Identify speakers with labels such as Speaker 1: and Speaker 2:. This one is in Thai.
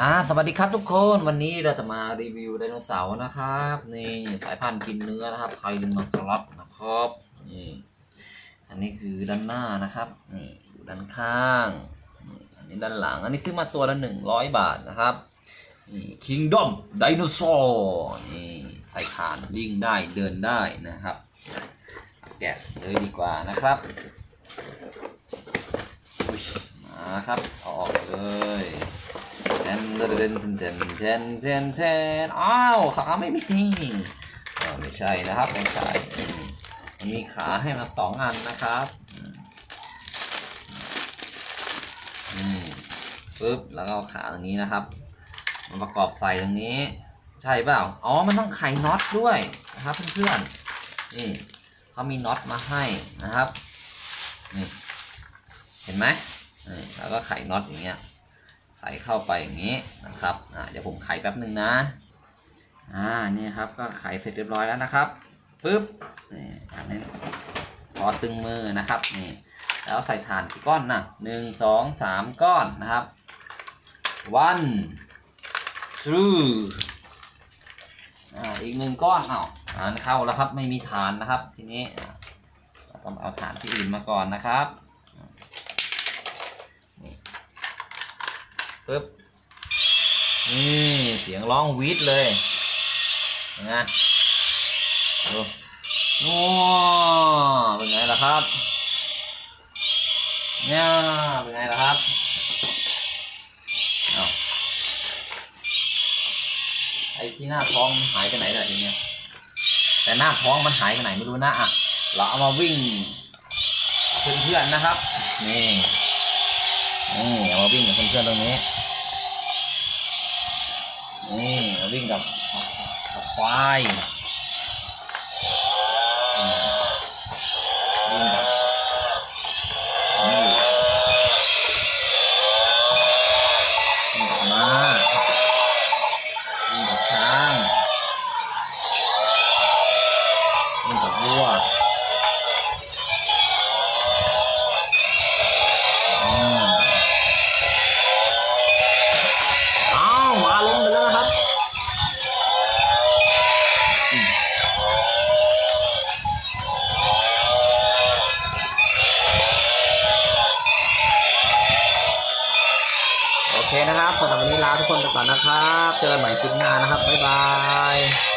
Speaker 1: อ่าสวัสดีครับทุกคนวันนี้เราจะมารีวิวไดโนเสาร์นะครับนี่สายพันธุ์กินเนื้อนะครับไพลินอสลับนะครับนี่อันนี้คือด้านหน้านะครับนี่อยู่ด้านข้างนี่อันนี้ด้านหลัง อันนี้ซื้อมาตัวละหนึ่งร้อยบาทนะครับนี่คิงดอมไดโนเสาร์นี่ใส่ขานวิ่งได้เดินได้นะครับ แกะเลยดีกว่านะครับอุ๊ยมาครับเอาออกเลย แทนแทนแทนแทนแทนแทนอ้าวขาไม่มีไม่ใช่นะครับไม่ใช่มันมีขาให้มาสองอันนะครับอืมปึ๊บแล้วก็ขาตรงนี้นะครับมาประกอบใส่ตรงนี้ ใช่เปล่าอ๋อมันต้องไขน็อตด้วยนะครับเพื่อนๆนี่เขามีน็อตมาให้นะครับนี่เห็นไหมนี่แล้วก็ไขน็อตอย่างเงี้ย ส่เข้าไปอย่างนี้นะครับอ่าเดี๋ยวผมไขแป๊บหนึ่งนะอ่านี่ครับก็ไขเสร็จเรียบร้อยแล้วนะครับปึ๊บนี่อันนี้พอตึงมือนะครับนี่แล้วใส่ฐานกี่ก้อนนะหนึ่งสองสามก้อนนะครับ one two อ่าอีกหนึ่งก้อนอ้าฐานเข้าแล้วครับไม่มีฐานนะครับ ทีนี้ต้องเอาฐานที่อื่นมาก่อนนะครับ ปึ๊บนี่เสียงร้องวีดเลยนไงดูว้เป็นไงล่ะครับเนี่ยเป็นไงล่ะครับเอาไอ้ที่หน้าท้องหายไปไหนล่ะทีเนี้ยแต่หน้าท้องมันหายไปไหนไม่รู้นะอะเราเอามาวิ่งเพื่อนๆนะครับนี่ นี่เอามาวิ่งกับเพื่อนๆตรงนี้ นี่มาวิ่งกับควายวิ่งกับนี่วิ่งกับม้าวิ่งกับช้างวิ่งกับวัว นะครับสำหรับวันนี้ลาทุกคนไปก่อนนะครับ เจอกันใหม่คลิปหน้านะครับ บ๊ายบาย